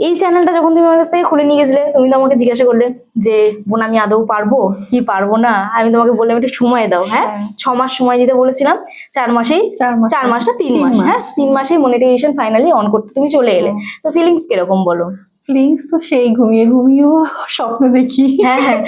এই চ্যানেলটা যখন তুমি আমার কাছ থেকে খুলে নিয়ে গেছিলে তুমি তো আমাকে জিজ্ঞাসা করলে যে বোন আমি আদৌ পারব? কি পারব না? আমি তোমাকে বললাম একটু সময় দাও। হ্যাঁ হ্যাঁ। ছ মাস সময় দিতে বলেছিলাম চার মাসেই চার মাসটা তিন মাস। হ্যাঁ তিন মাসেই মনিটাইজেশন ফাইনালি অন করতে তুমি চলে এলে। তো ফিলিংস কীরকম বলো? ফিলিংস তো সেই ঘুমিয়ে ঘুমিয়েও স্বপ্ন দেখি। হ্যাঁ হ্যাঁ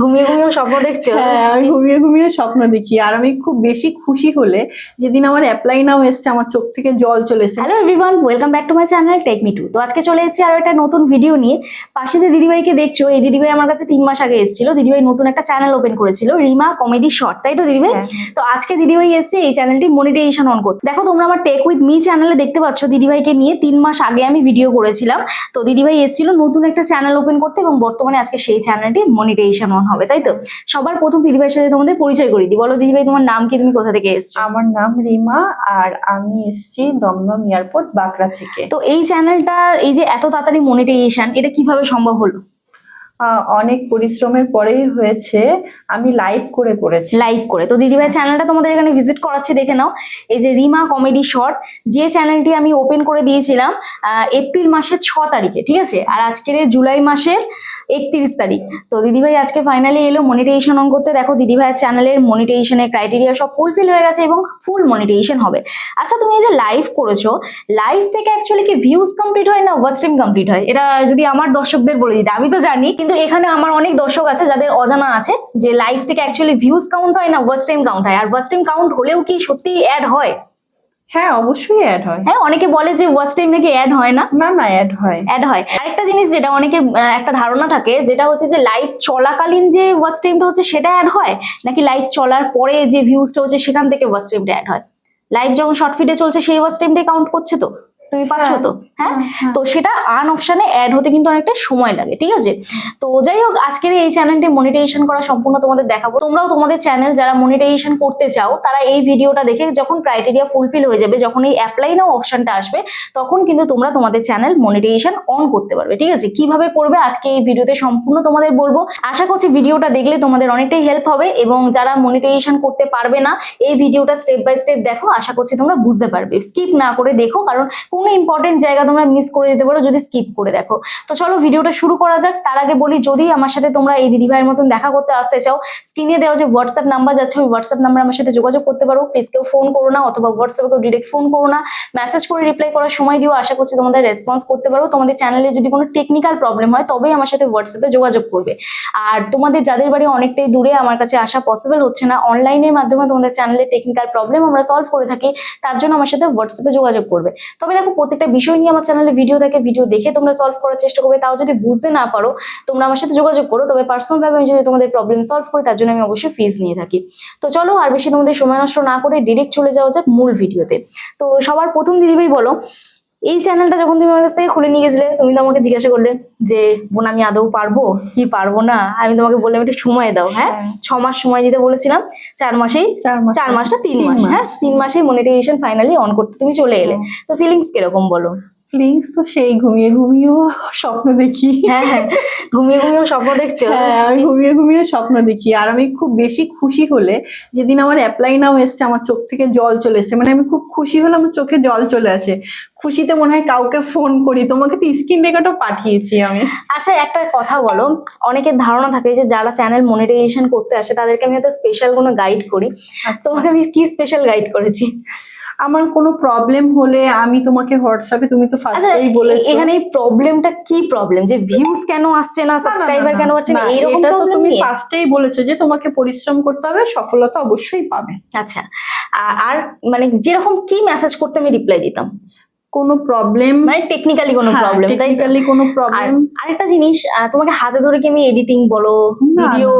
ঘুমিয়ে ঘুমিয়েও স্বপ্ন দেখছ হ্যাঁ আমি ঘুমিয়ে ঘুমিয়ে স্বপ্ন দেখি। আর আমি খুব বেশি খুশি হলে যেদিন আমার অ্যাপ্লাই নাও এসছে আমার চোখ থেকে জল চলে এসছে। Hello everyone welcome back to my channel take me to তো আজকে চলে এসেছি আরও একটা নতুন ভিডিও নিয়ে। পাশে যে দিদিভাইকে দেখছ এই দিদিভাই আমার কাছে তিন মাস আগে এসেছিল। দিদিভাই নতুন একটা চ্যানেল ওপেন করেছিল রিমা কমেডি শর্ট তাই তো দিদিভাই? হ্যাঁ। তো আজকে দিদিভাই এসেছে এই চ্যানেলটি মনিটাইজেশন অন করতে। দেখো তোমরা আমার টেক উইথ মি চ্যানেলে দেখতে পাচ্ছ দিদিভাইকে নিয়ে। তিন মাস আগে আমি ভিডিও করেছিলাম। তো দিদিভাই এসেছিল নতুন একটা চ্যানেল ওপেন করতে এবং বর্তমানে আজকে সেই চ্যানেলটি মনিটাইজেশন অন হবে তাই তো? সবার প্রথম দিদিভাইয়ের সাথে তোমাদের পরিচয় করি দি বলো দিদিভাই তোমার নাম কি? তুমি কোথা থেকে এসছো? আমার নাম রিমা আর আমি এসেছি দমদম এয়ারপোর্ট বাঁকড়া থেকে। তো এই চ্যানেলটা এই যে এত তাড়াতাড়ি মনিটাইজেশন এটা কীভাবে সম্ভব হলো? অনেক পরিশ্রমের পরেই হয়েছে। আমি লাইভ করে করেছি। লাইভ করে। তো দিদিভাই চ্যানেলটা তোমাদের এখানে ভিজিট করাচ্ছি, দেখে নাও। এই যে রিমা কমেডি শর্ট যে চ্যানেলটি আমি ওপেন করে দিয়েছিলাম এপ্রিল মাসের ছ তারিখে, ঠিক আছে? আর আজকের জুলাই মাসের একত্রিশ তারিখ। তো দিদিভাই আজকে ফাইনালি এলো মনিটাইজেশন অন করতে। দেখো দিদিভাইয়ের চ্যানেলের মনিটাইজেশনের ক্রাইটেরিয়া সব ফুলফিল হয়ে গেছে এবং ফুল মনিটাইজেশন হবে। আচ্ছা তুমি এই যে লাইভ করেছ লাইভ থেকে অ্যাকচুয়ালি কি ভিউজ কমপ্লিট হয় না ওয়াচ টাইম কমপ্লিট হয়? এটা যদি আমার দর্শকদের বলে দিতে, আমি তো জানি, কিন্তু এখানে আমার অনেক দর্শক আছে যাদের অজানা আছে যে লাইভ থেকে অ্যাকচুয়ালি ভিউজ কাউন্ট হয় না ওয়াচ টাইম কাউন্ট হয়। আর ওয়াচ টাইম কাউন্ট হলেও কি সত্যি অ্যাড হয়? হ্যাঁ অবশ্যই অ্যাড হয়। হ্যাঁ অনেকে বলে যে ওয়াচ টাইম নাকি অ্যাড হয় না? না না অ্যাড হয়। অ্যাড হয়। আরেকটা জিনিস যেটা অনেকের আহ, একটা ধারণা থাকে যেটা হচ্ছে যে লাইভ চলাকালীন যে ওয়াচ টাইমটা হচ্ছে সেটা অ্যাড হয় নাকি লাইভ চলার পরে যে ভিউজটা হচ্ছে সেখান থেকে ওয়াচ টাইমটা অ্যাড হয়? লাইভ যখন শর্ট ফিডে চলছে সেই ওয়াচ টাইমটাই কাউন্ট করছে তো? তুমি পাচ্ছ হ্যাঁ। তো? হ্যাঁ? হ্যাঁ। তো সেটা আন অপশনে অ্যাড হতে কিন্তু অনেকটা সময় লাগে ঠিক আছে? তো যাই হোক আজকের এই চ্যানেলটি মনিটাইজেশন করা সম্পূর্ণ তোমাদের দেখাবো। তোমরাও তোমাদের চ্যানেল যারা মনিটাইজেশন করতে চাও তারা এই ভিডিওটা দেখে যখন ক্রাইটেরিয়া ফুলফিল হয়ে যাবে যখন এই অ্যাপ্লাই নাও অপশনটা আসবে তখন কিন্তু তোমরা তোমাদের চ্যানেল মনিটাইজেশন অন করতে পারবে ঠিক আছে? কীভাবে করবে আজকে এই ভিডিওতে সম্পূর্ণ তোমাদের বলব। আশা করছি ভিডিওটা দেখলে তোমাদের অনেকটাই হেল্প হবে এবং যারা মনিটাইজেশন করতে পারবে না এই ভিডিওটা স্টেপ বাই স্টেপ দেখো আশা করছি তোমরা বুঝতে পারবে। স্কিপ না করে দেখো কারণ কোনো ইম্পর্টেন্ট জায়গা তোমরা মিস করে যেতে পারো যদি স্কিপ করে দেখো। তো চলো ভিডিওটা শুরু করা যাক। তার আগে বলি, যদি আমার সাথে তোমরা এই দিদিভাইয়ের মতন দেখা করতে আসতে চাও স্ক্রিনে দেওয়া যে হোয়াটসঅ্যাপ নাম্বার যাচ্ছে, ওই হোয়াটসঅ্যাপ নাম্বার আমার সাথে যোগাযোগ করতে পারো। প্লিজ কেউ ফোন করো না, অথবা হোয়াটসঅ্যাপে কেউ ডিরেক্ট ফোন করো না। মেসেজ করে রিপ্লাই করার সময় দিও। আশা করছি তোমাদের রেসপন্স করতে পারো। তোমাদের চ্যানেলে যদি কোনো টেকনিক্যাল প্রবলেম হয়, তবেই আমার সাথে হোয়াটসঅ্যাপে যোগাযোগ করবে। আর তোমাদের যাদের বাড়ি অনেকটাই দূরে, আমার কাছে আসা পসিবল হচ্ছে না। অনলাইনের মাধ্যমে তোমাদের চ্যানেলে টেকনিক্যাল প্রবলেম আমরা সলভ করে থাকি, তার জন্য আমার সাথে হোয়াটসঅ্যাপে যোগাযোগ করবে। তবে দেখো প্রত্যেকটা বিষয় নিয়ে আমার চ্যানেলে ভিডিও থাকে ভিডিও দেখে তোমরা সলভ করার চেষ্টা করবে। তাও যদি বুঝতে না পারো, তোমরা আমার সাথে যোগাযোগ করো। তবে পার্সোনাল ভাবে আমি যদি তোমাদের প্রবলেম সলভ করি, তার জন্য আমি অবশ্যই ফিজ নিয়ে থাকি। তো চলো, আর বেশি তোমাদের সময় নষ্ট না করে ডিরেক্ট চলে যাওয়া যাক মূল ভিডিওতে তো সবার প্রথম দিদিভাই বলো এই চ্যানেলটা যখন তুমি আমার কাছ থেকে খুলে নিয়ে গেছিলে তুমি তো আমাকে জিজ্ঞাসা করলে যে বোন আমি আদৌ পারব? কি পারব না? আমি তোমাকে বললাম একটু সময় দাও। হ্যাঁ? হ্যাঁ। ছ মাস সময় দিতে বলেছিলাম। চার মাসেই চার মাসটা তিন মাস মাস। হ্যাঁ? তিন মাসেই মনিটাইজেশন ফাইনালি অন করতে তুমি চলে এলে। তো ফিলিংস কীরকম বলো? ফিলিংস তো সেই ঘুমিয়ে ঘুমিয়েও স্বপ্ন দেখি। হ্যাঁ হ্যাঁ ঘুমিয়ে ঘুমিয়েও স্বপ্ন দেখছ? হ্যাঁ আমি ঘুমিয়ে ঘুমিয়ে স্বপ্ন দেখি। আর আমি খুব বেশি খুশি হলে যেদিন আমার অ্যাপ্লাই নাও এসছে আমার চোখ থেকে জল চলে এসছে। মানে আমি খুব খুশি হলে আমার চোখে জল চলে আসে। খুশিতে মনে হয় কাউকে ফোন করি। তোমাকে তো স্ক্রিন রেকর্ডও পাঠিয়েছি আমি। আচ্ছা একটা কথা বলো। অনেকের ধারণা থাকে যে যারা চ্যানেল মনিটাইজেশন করতে আসে তাদেরকে আমি হয়তো স্পেশাল কোনো গাইড করি। তোমাকে আমি কি স্পেশাল গাইড করেছি? আমার কোনো প্রবলেম হলে আমি তোমাকে হোয়াটসঅ্যাপে তুমি তো আচ্ছা ফার্স্টেই বলেছ। এখানে এই প্রবলেমটা কি প্রবলেম যে ভিউজ কেন আসছে না সাবস্ক্রাইবার কেন আসছে না এরকম তো তুমি ফার্স্টেই বলেছ যে তোমাকে পরিশ্রম করতে হবে সফলতা অবশ্যই পাবে। আচ্ছা আর মানে যেরকম কি মেসেজ করতে আমি রিপ্লাই দিতাম? কোনো প্রবলেম মানে টেকনিক্যালি কোনো প্রবলেম টেকনিক্যালি কোনো প্রবলেম আরেকটা জিনিস তোমাকে হাতে ধরে কি আমি এডিটিং বলো ভিডিও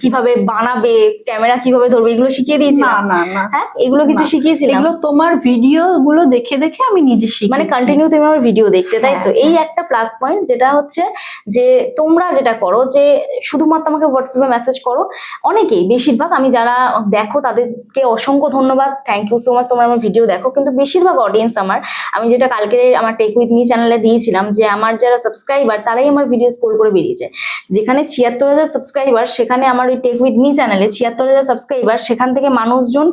কীভাবে বানাবে ক্যামেরা কীভাবে ধরবে এগুলো শিখিয়ে না দিয়েছিলাম। না না হ্যাঁ এগুলো কিছু না। শিখিয়েছিলাম। এগুলো তোমার ভিডিও গুলো দেখে দেখে আমি নিজে শিখি মানে কন্টিনিউ তুমি আমার ভিডিও দেখতে তাই তো? হ্যাঁ, এই একটা প্লাস পয়েন্ট যেটা হচ্ছে যে তোমরা যেটা করো যে শুধুমাত্র আমাকে হোয়াটসঅ্যাপে মেসেজ করো অনেকেই বেশিরভাগ আমি যারা দেখো তাদেরকে অসংখ্য ধন্যবাদ থ্যাংক ইউ সো মাচ তোমরা আমার ভিডিও দেখো কিন্তু বেশিরভাগ অডিয়েন্স আমার আমি যেটা কালকে আমার টেক উইথ মি চ্যানেলে দিয়েছিলাম যে আমার যারা সাবস্ক্রাইবার তারাই আমার ভিডিও স্কোর করে বেরিয়েছে। যেখানে ছিয়াত্তর হাজার সাবস্ক্রাইবার সেখানে আমার ওই টেক উইথ মি চ্যানেলে ছিয়াত্তর হাজার সাবস্ক্রাইবার সেখান থেকে মানুষজন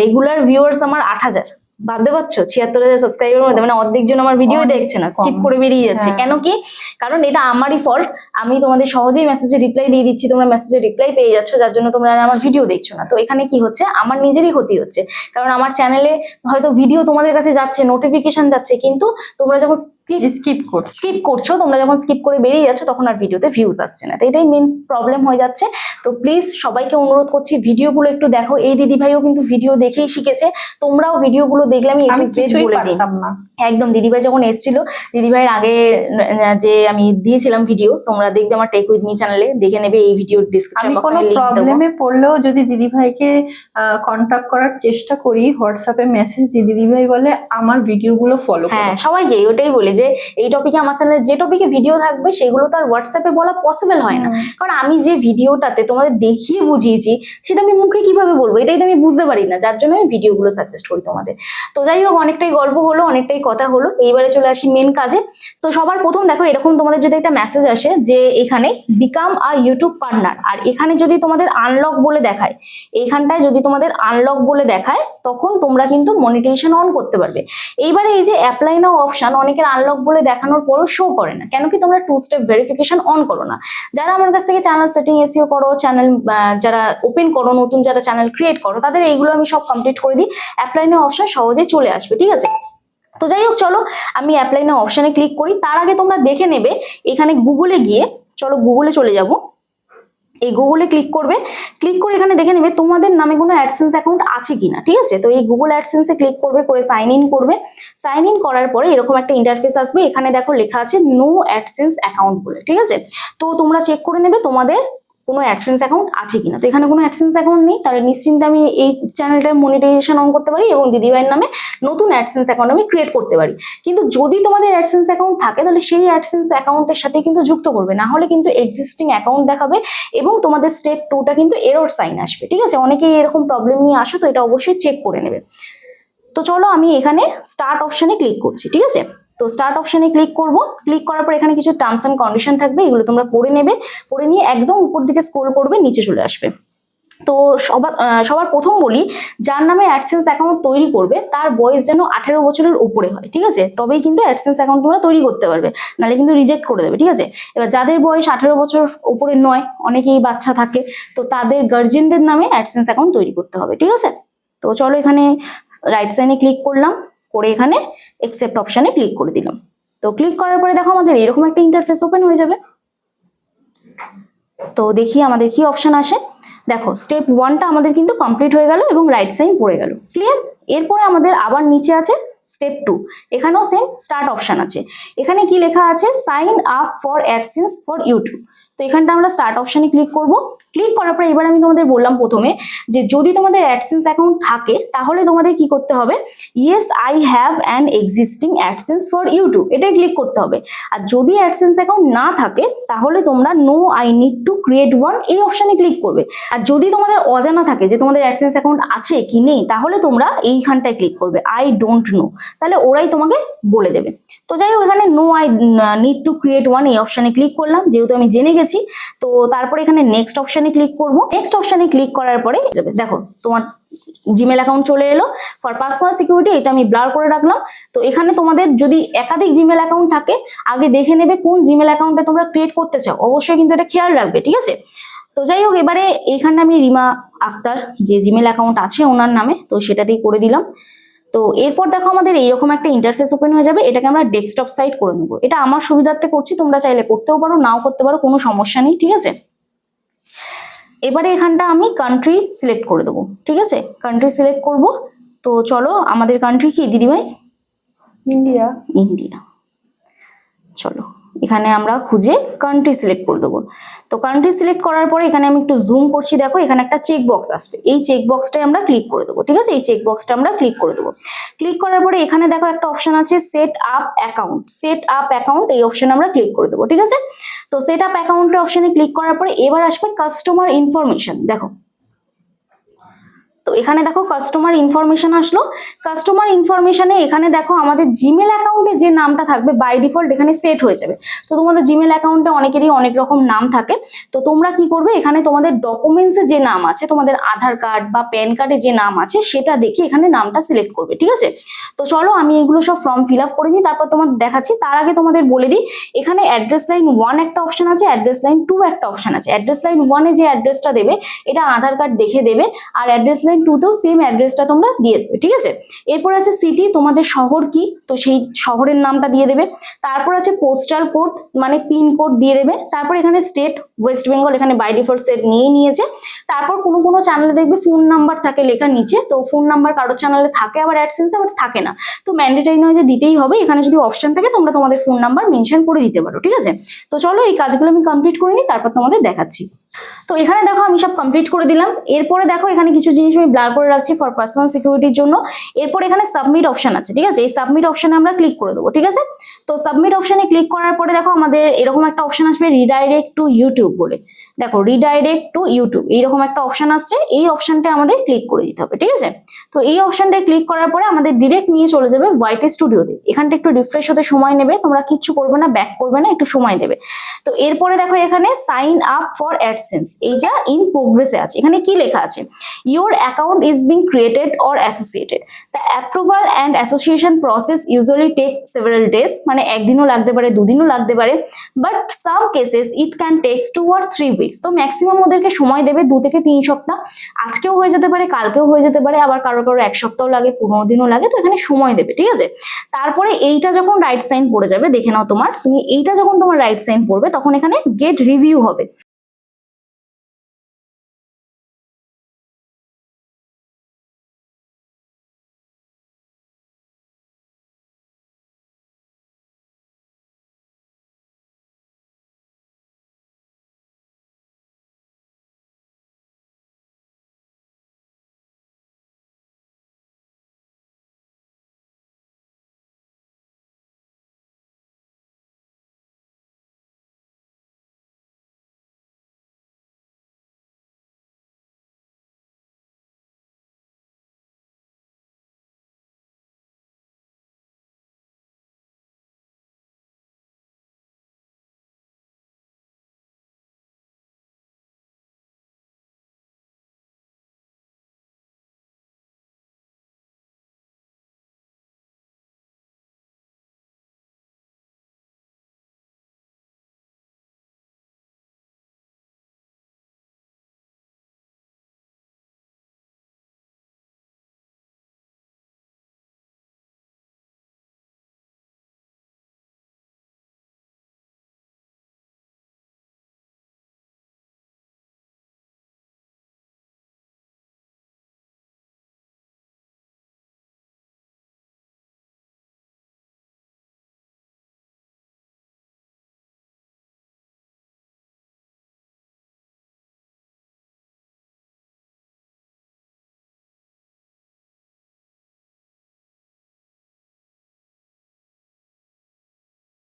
রেগুলার ভিউয়ার্স আমার আট হাজার। ভাবতে পারছ ছিয়াত্তর হাজার সাবস্ক্রাইবার মধ্যে? মানে অর্ধেক জন আমার ভিডিও দেখছে না স্কিপ করে বেরিয়ে যাচ্ছে। হ্যাঁ। কেন কি? কারণ এটা আমারই ফল্ট আমি তোমাদের সহজেই মেসেজে রিপ্লাই দিয়ে দিচ্ছি। তোমরা মেসেজে রিপ্লাই পেয়ে যাচ্ছ যার জন্য তোমরা আর আমার ভিডিও দেখছ না। তো এখানে কি হচ্ছে? আমার নিজেরই ক্ষতি হচ্ছে। কারণ আমার চ্যানেলে হয়তো ভিডিও তোমাদের কাছে যাচ্ছে নোটিফিকেশন যাচ্ছে কিন্তু তোমরা যখন স্কিপ করছি। স্কিপ করছ তোমরা যখন স্কিপ করে বেরিয়ে যাচ্ছ তখন আর ভিডিওতে ভিউজ আসছে না। তো এটাই মেন প্রবলেম হয়ে যাচ্ছে। তো প্লিজ সবাইকে অনুরোধ করছি ভিডিওগুলো একটু দেখো। এই দিদি ভাইও কিন্তু ভিডিও দেখেই শিখেছে। তোমরাও ভিডিওগুলো দেখলে আমি বলে দিই। না। একদম দিদিভাই যখন এসেছিল দিদিভাইয়ের আগে যে আমি দিয়েছিলাম ভিডিও তোমরা দেখবে আমার টেক উইথ মি চ্যানেলে দেখে নেবে এই ভিডিও ডিসক্রিপশন আমি কোনো প্রবলেমে পড়লেও যদি দিদি ভাইকে কন্টাক্ট করার চেষ্টা করি হোয়াটসঅ্যাপে মেসেজ দিই দিদি ভাই বলে আমার ভিডিওগুলো ফলো হ্যাঁ সবাইকে ওটাই বলি যে এই টপিকে আমার চ্যানেলে যে টপিকে ভিডিও থাকবে সেগুলো তো আর হোয়াটসঅ্যাপে বলা পসিবল হয় না। কারণ আমি যে ভিডিওটাতে তোমাদের দেখিয়ে বুঝিয়েছি সেটা আমি মুখে কীভাবে বলব? এটাই তো আমি বুঝতে পারি না যার জন্য আমি ভিডিওগুলো সাজেস্ট করি তোমাদের। তো যাই হোক অনেকটাই গল্প হলো অনেকটাই কথা হলো। এইবারে চলে আসি মেন কাজে। তো সবার প্রথম দেখো এরকম তোমাদের যদি একটা মেসেজ আসে যে এখানে বিকাম আ ইউটিউব পার্টনার আর এখানে যদি তোমাদের আনলক বলে দেখায় এইখানটায় যদি তোমাদের আনলক বলে দেখায় তখন তোমরা কিন্তু মনিটাইজেশন অন করতে পারবে। এইবারে এই যে অ্যাপ্লাই নাও অপশন অনেকের আনলক বলে দেখানোর পরও শো করে না। কেন কি তোমরা টু স্টেপ ভেরিফিকেশন অন করো না। যারা আমার কাছ থেকে চ্যানেল সেটিং এসিও করো চ্যানেল যারা ওপেন করো, নতুন যারা চ্যানেল ক্রিয়েট করো, তাদের এইগুলো আমি সব কমপ্লিট করে দিই। অ্যাপ্লাই অপশন সহজেই চলে আসবে, ঠিক আছে? তো যাই হোক, চলো, আমি অ্যাপ্লাই নাও অপশনে ক্লিক করি। তার আগে তোমরা দেখে নেবে, এখানে গুগলে গিয়ে, চলো গুগলে চলে যাব। এই গুগলে ক্লিক করবে ক্লিক করে এখানে দেখে নেবে তোমাদের নামে কোনো অ্যাডসেন্স অ্যাকাউন্ট আছে কিনা, ঠিক আছে? তো এই গুগল অ্যাডসেন্সে ক্লিক করবে, করে সাইন ইন করবে। সাইন ইন করার পরে এরকম একটা ইন্টারফেস আসবে, এখানে দেখো লেখা আছে নো অ্যাডসেন্স অ্যাকাউন্ট বলে, ঠিক আছে? তো তোমরা চেক করে নেবে তোমাদের কোনো অ্যাডসেন্স অ্যাকাউন্ট আছে কিনা? তো এখানে কোনো অ্যাডসেন্স অ্যাকাউন্ট নেই, তাহলে নিশ্চিন্তে আমি এই চ্যানেলটার মনিটাইজেশন অন করতে পারি এবং দিদিভাইয়ের নামে নতুন অ্যাডসেন্স অ্যাকাউন্ট আমি ক্রিয়েট করতে পারি। কিন্তু যদি তোমাদের অ্যাডসেন্স অ্যাকাউন্ট থাকে, তাহলে সেই অ্যাডসেন্স অ্যাকাউন্টের সাথে কিন্তু যুক্ত করবে। না হলে কিন্তু এক্সিস্টিং অ্যাকাউন্ট দেখাবে এবং তোমাদের স্টেপ টুটা কিন্তু এরর সাইন আসবে, ঠিক আছে? অনেকেই এরকম প্রবলেম নিয়ে আসো, তো এটা অবশ্যই চেক করে নেবে। তো চলো আমি এখানে স্টার্ট অপশানে ক্লিক করছি, ঠিক আছে? তো স্টার্ট অপশনে ক্লিক করব। ক্লিক করার পর এখানে কিছু টার্মস অ্যান্ড কন্ডিশন থাকবে, এগুলো তোমরা পড়ে নেবে। পড়ে নিয়ে একদম উপর দিকে স্ক্রোল করবে, নিচে চলে আসবে। তো সবার সবার প্রথম বলি, যার নামে অ্যাডসেন্স অ্যাকাউন্ট তৈরি করবে, তার বয়স যেন আঠেরো বছরের উপরে হয়, ঠিক আছে? তবেই কিন্তু অ্যাডসেন্স অ্যাকাউন্ট তোমরা তৈরি করতে পারবে, নাহলে কিন্তু রিজেক্ট করে দেবে, ঠিক আছে? এবার যাদের বয়স আঠেরো বছর উপরে নয়, অনেকেই বাচ্চা থাকে, তো তাদের গার্জেনদের নামে অ্যাডসেন্স অ্যাকাউন্ট তৈরি করতে হবে, ঠিক আছে? তো চলো এখানে রাইট সাইনে ক্লিক করলাম, করে এখানে একসেপ্ট অপশানে ক্লিক করে দিলাম। তো ক্লিক করার পরে দেখো আমাদের এরকম একটা ইন্টারফেস ওপেন হয়ে যাবে। তো দেখি আমাদের কি অপশন আসে। দেখো স্টেপ ওয়ানটা আমাদের কিন্তু কমপ্লিট হয়ে গেল এবং রাইট সাইন পড়ে গেল। ক্লিয়ার এরপরে আমাদের আবার নিচে আছে স্টেপ টু এখানেও সেম স্টার্ট অপশন আছে। এখানে কি লেখা আছে sign up for AdSense for YouTube তো এখানটা আমরা স্টার্ট অপশনে ক্লিক করব। ক্লিক করার পর এবার আমি তোমাদের বললাম প্রথমে যে যদি তোমাদের অ্যাডসেন্স অ্যাকাউন্ট থাকে, তাহলে তোমাদের কি করতে হবে? Yes I have an existing AdSense for YouTube এটাই ক্লিক করতে হবে। আর যদি অ্যাডসেন্স অ্যাকাউন্ট না থাকে, তাহলে তোমরা no I need to create one এই অপশনে ক্লিক করবে। আর যদি তোমাদের অজানা থাকে যে তোমাদের অ্যাডসেন্স অ্যাকাউন্ট আছে কি নেই, তাহলে তোমরা এইখানটায় ক্লিক করবে। আই ডোন্ট নো তাহলে ওরাই তোমাকে বলে দেবে। তো যাই হোক এখানে no I need to create one এই অপশনে ক্লিক করলাম। যেহেতু আমি জেনে গেছি, তো তারপরে এখানে নেক্সট অপশনে ক্লিক করব। নেক্সট অপশনে ক্লিক করার পরে, দেখো, তোমার জিমেল অ্যাকাউন্ট চলে এলো। ফর পার্সোনাল সিকিউরিটি এটা আমি ব্লার করে রাখলাম। তো এখানে তোমাদের যদি একাধিক জিমেল অ্যাকাউন্ট থাকে, আগে দেখে নেবে কোন জিমেল অ্যাকাউন্টটা তোমরা ক্রিয়েট করতে চাও। অবশ্যই কিন্তু এটা খেয়াল রাখবে, ঠিক আছে? তো যাই হোক এবারে এইখানটা আমি রিমা আক্তার যে জিমেল অ্যাকাউন্ট আছে ওনার নামে, তো সেটাতেই করে দিলাম। তো এরপর দেখো আমাদের এইরকম একটা ইন্টারফেস ওপেন হয়ে যাবে এটাকে আমরা ডেস্কটপ সাইট করে নেব। এটা আমার সুবিধার্থে করছি তোমরা চাইলে করতেও পারো নাও করতে পারো কোনো সমস্যা নেই ঠিক আছে? এবারে এখানটা আমি কান্ট্রি সিলেক্ট করে দেবো ঠিক আছে? কান্ট্রি সিলেক্ট করব তো চলো আমাদের কান্ট্রি কি দিদিভাই? ইন্ডিয়া ইন্ডিয়া চলো। এখানে আমরা খুঁজে কান্ট্রি সিলেক্ট করে দেবো। তো কান্ট্রি সিলেক্ট করার পরে এখানে আমি একটু জুম করছি, দেখো এখানে একটা চেক বক্স আসবে। এই চেক বক্সটাই আমরা ক্লিক করে দেবো, ঠিক আছে? এই চেক বক্সটা আমরা ক্লিক করে দেবো। ক্লিক করার পরে এখানে দেখো একটা অপশন আছে set up account set up account এই অপশনে আমরা ক্লিক করে দেবো, ঠিক আছে? তো সেট আপ অ্যাকাউন্টের অপশনে ক্লিক করার পরে এবার আসবে কাস্টমার ইনফরমেশন দেখো তো এখানে দেখো কাস্টমার ইনফরমেশন আসলো। কাস্টমার ইনফরমেশনে এখানে দেখো আমাদের জিমেল অ্যাকাউন্টে যে নামটা থাকবে বাই ডিফল্ট এখানে সেট হয়ে যাবে। তো তোমাদের জিমেল অ্যাকাউন্টে অনেকেরই অনেক রকম নাম থাকে। তো তোমরা কি করবে, এখানে তোমাদের ডকুমেন্টসে যে নাম আছে, তোমাদের আধার কার্ড বা প্যান কার্ডে যে নাম আছে, সেটা দেখে এখানে নামটা সিলেক্ট করবে, ঠিক আছে? তো চলো আমি এগুলো সব ফর্ম ফিল আপ করে নিই, তারপর তোমাদের দেখাচ্ছি। তার আগে তোমাদের বলে দিই, এখানে অ্যাড্রেস লাইন ওয়ান একটা অপশন আছে অ্যাড্রেস লাইন টু একটা অপশন আছে। অ্যাড্রেস লাইন ওয়ানে যে অ্যাড্রেসটা দেবে, এটা আধার কার্ড দেখে দেবে, আর অ্যাড্রেস লাইন টুতেও সেম অ্যাড্রেসটা তোমরা দিয়ে দেবে, ঠিক আছে? এরপর আছে সিটি তোমাদের শহর কি? তো সেই শহরের নামটা দিয়ে দেবে। তারপর আছে পোস্টাল কোড মানে পিন কোড দিয়ে দেবে। তারপর এখানে স্টেট ওয়েস্ট বেঙ্গল এখানে বাই ডিফল্ট সেট নিয়েই নিয়েছে। তারপর কোনো কোনো চ্যানেলে দেখবে ফোন নাম্বার থাকে লেখা নিচে। তো ফোন নাম্বার কারোর চ্যানেলে থাকে আবার অ্যাডসেন্স আবার থাকে না। তো ম্যান্ডেটারি নয় যে দিতেই হবে। এখানে যদি অপশন থাকে, তোমরা তোমাদের ফোন নাম্বার মেনশন করে দিতে পারো, ঠিক আছে? তো চলো এই কাজগুলো আমি কমপ্লিট করে নিই, তারপর তোমাদের দেখাচ্ছি। তো এখানে দেখো আমি সব কমপ্লিট করে দিলাম। এরপরে দেখো এখানে কিছু জিনিস আমি ব্লার করে রাখছি ফর পার্সোনাল সিকিউরিটির জন্য। এরপর এখানে সাবমিট অপশন আছে, ঠিক আছে? এই সাবমিট অপশনে আমরা ক্লিক করে দেবো, ঠিক আছে? তো সাবমিট অপশনে ক্লিক করার পরে দেখো আমাদের এরকম একটা অপশন আসবে রিডাইরেক্ট টু ইউটিউব বলে। দেখো রিডাইরেক্ট টু ইউটিউব এইরকম একটা অপশন আসছে, এই অপশনটা আমাদের ক্লিক করে দিতে হবে, ঠিক আছে? তো এই অপশনটা ক্লিক করার পরে আমাদের ডিরেক্ট নিয়ে চলে যাবে হোয়াইট স্টুডিওতে এখানটা একটু রিফ্রেশ হতে সময় নেবে, তোমরা কিচ্ছু করবে না ব্যাক করবে না, একটু সময় দেবে। তো এরপরে দেখো এখানে সাইন আপ ফর অ্যাডসেন্স এইটা ইন প্রোগ্রেসে আছে। এখানে কি লেখা আছে? Your account is being created or associated the approval and association process usually takes several days মানে একদিনও লাগতে পারে, দুদিনও লাগতে পারে। But some cases it can takes two or three weeks তো ম্যাক্সিমাম ওদেরকে সময় দেবে দু থেকে তিন সপ্তাহ। আজকেও হয়ে যেতে পারে, কালকেও হয়ে যেতে পারে, আবার কারও কারও এক সপ্তাহ লাগে, পনেরো দিনও লাগে, তো এখানে সময় দেবে, ঠিক আছে? তারপরে এইটা যখন রাইট সাইন পড়ে যাবে, দেখে নাও তোমার, তুমি এইটা যখন তোমার রাইট সাইন পড়বে, তখন এখানে গেট রিভিউ হবে।